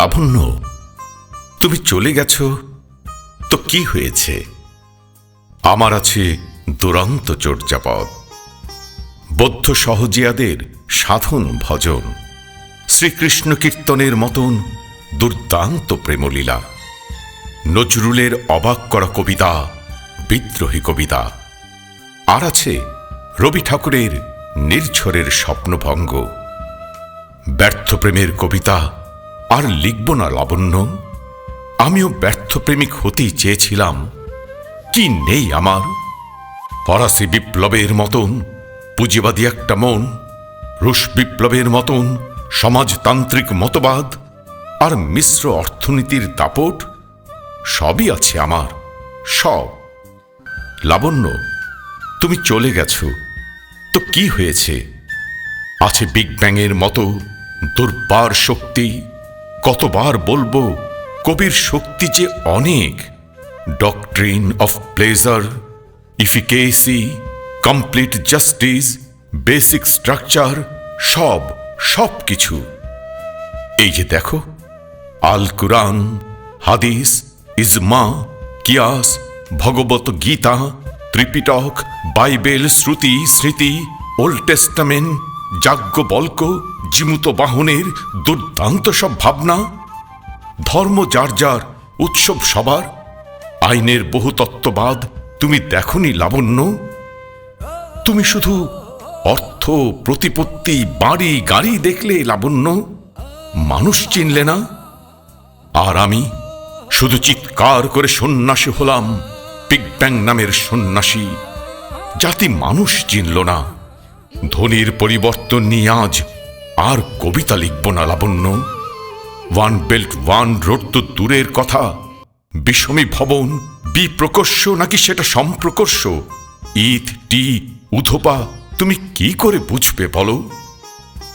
লাবণ্য, তুমি চলে গেছ? তো কি হয়েছে? আমার আছে দুরন্ত চর্যাপদ বৌদ্ধ সহজিয়াদের সাধন ভজন, শ্রীকৃষ্ণ কীর্তনের মতন দুর্দান্ত প্রেমলীলা। নজরুলের অবাক করা কবিতা, বিদ্রোহী কবিতা। আর আছে রবি ঠাকুরের নির্ঝরের স্বপ্নভঙ্গ। ব্যর্থ প্রেমের কবিতা আর লিখব না, লাবণ্য। আমিও ব্যর্থ প্রেমিক হতেই চেয়েছিলাম। কি নেই আমার? ফরাসি বিপ্লবের মতন, পুঁজিবাদী একটা মন, রুশ বিপ্লবের মতন, সমাজতান্ত্রিক মতবাদ আর মিশ্র অর্থনীতির দাপট, সবই আছে আমার, সব। লাবণ্য, তুমি চলে গেছো। তো কি হয়েছে? আছে বিগ ব্যাংয়ের মতো দুর্বার শক্তি কতবার বলব, কবির শক্তি যে অনেক। Doctrine of pleasure efficacy complete justice basic structure সব সব কিছু। এই যে দেখো, আল কুরআন, হাদিস, ইজমা, কিয়াস, ভগবত গীতা, ত্রিপিটক, বাইবেল, শ্রুতি, স্মৃতি, ওল্ড টেস্টামেন্ট, যাজ্ঞ বল্ক জিমুত বাহনের দুর্দান্ত সব ভাবনা, ধর্ম যার যার উৎসব সবার, আইনের বহুতত্ত্ববাদ তুমি দেখনি লাবণ্য। তুমি শুধু অর্থ, প্রতিপত্তি, বাড়ি, গাড়ি দেখলে লাবণ্য, মানুষ চিনলে না। আর আমি শুধু চিৎকার করে সন্ন্যাসী হলাম বিগ ব্যাং নামের সন্ন্যাসী। জাতি মানুষ চিনল না। ধনির পরিবর্তন নিয়ে আজ আর কবিতা লিখব না Labanya. One belt, one road তো দূরের কথা। বিষমী ভবন, বিপ্রকর্ষ নাকি সেটা সম্প্রকর্ষ? ঈদ টি উধোপা, তুমি কি করে বুঝবে বলো?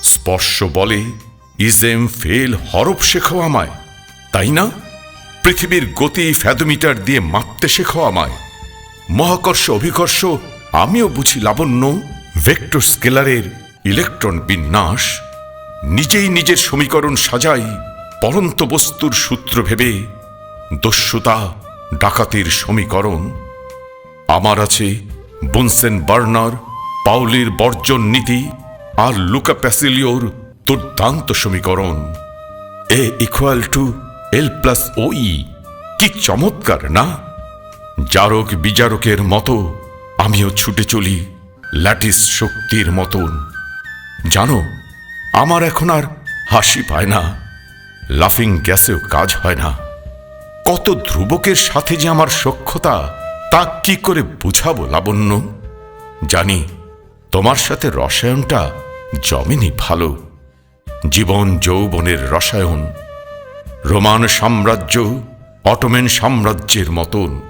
স্পর্শ বলে, ইজেম ফেল হরফ শেখাও আমায়। তাই না? পৃথিবীর গতি ফ্যাদোমিটার দিয়ে মাপতে শেখাও আমায়। মহাকর্ষ, অভিকর্ষ, আমিও বুঝি লাবণ্য। ভেক্টর স্কেলারের ইলেকট্রন বিন্যাস। নিজেই নিজের সমীকরণ সাজাই, পরন্ত বস্তুর সূত্র ভেবে দস্যুতা ডাকাতির সমীকরণ। আমার আছে বুনসেন বার্নার পাউলির বর্জন নীতি আর লুকা প্যাসিলিওর দুর্দান্ত সমীকরণ। A equal to L plus O E কি চমৎকার, না? জারক বিজারকের মতো আমিও ছুটে চলি ল্যাটিস শক্তির মতন। জানো আমার এখন আর হাসি পায় না। লাফিং গ্যাসেও কাজ হয় না। কত ধ্রুবকের সাথে যে আমার সক্ষতা তা কি করে বুঝাবো লাবণ্য? জানি, তোমার সাথে রসায়নটা জমেনি ভালো। জীবন যৌবনের রসায়ন। রোমান সাম্রাজ্য অটোমেন সাম্রাজ্যের মতন।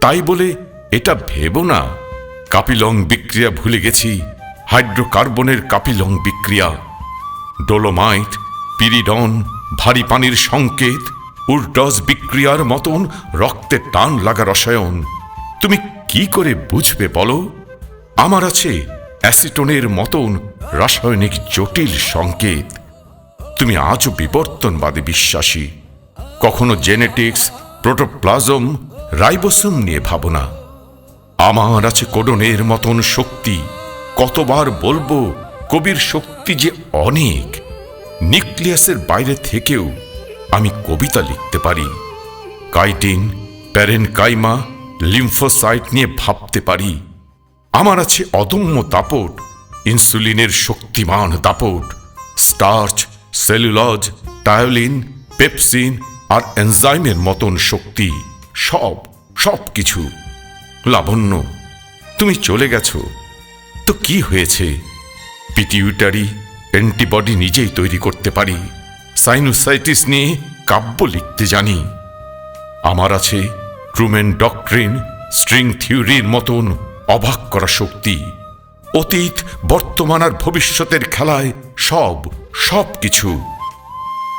তাই বলে এটা ভেবো না। কাপিলং বিক্রিয়া ভুলে গেছি। হাইড্রোকার্বনের কাপিলং বিক্রিয়া। ডোলোমাইট, পিরিডন, ভারী পানির সংকেত, উর্ডস বিক্রিয়ার মতন রক্তে টান লাগা রসায়ন। তুমি কি করে বুঝবে বলো? আমার আছে অ্যাসিটোনের মতন রাসায়নিক জটিল সংকেত। তুমি আজও বিবর্তনবাদে বিশ্বাসী। কখনো জেনেটিক্স, প্রোটোপ্লাজম, রাইবোসোম নিয়ে ভাবনা আমার আছে কোডনের মতন শক্তি। কতবার বলব কবির শক্তি যে অনেক, নিউক্লিয়াসের বাইরে থেকেও আমি কবিতা লিখতে পারি। কাইটিন প্যারেন কাইমা লিম্ফোসাইট নিয়ে ভাবতে পারি। আমার আছে অদম্য দাপট, ইনসুলিনের শক্তিমান দাপট, স্টার্চ, সেলুলজ, টায়োলিন, পেপসিন আর এনজাইমের মতন শক্তি, সব সব কিছু। লাবণ্য, তুমি চলে গেছো। তো কি হয়েছে? পিটিউটারি অ্যান্টিবডি নিজেই তৈরি করতে পারি। সাইনোসাইটিস নিয়ে কাব্য লিখতে জানি। আমার আছে ট্রুমেন ডক্ট্রিন স্ট্রিং থিওরির মতন অবাক করা শক্তি। অতীত, বর্তমান আর ভবিষ্যতের খেলায় সব সব কিছু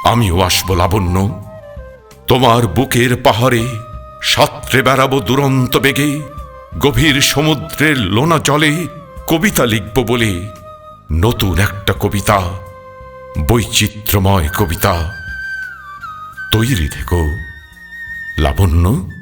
আমিও আসব লাবণ্য। তোমার বুকের পাহাড়ে সাত্রে বেড়াবো দুরন্ত বেগে, গভীর সমুদ্রের লোনা জলে কবিতা লিখব বলে। নতুন একটা কবিতা বৈচিত্র্যময় কবিতা। তৈরি থেকো লাবণ্য।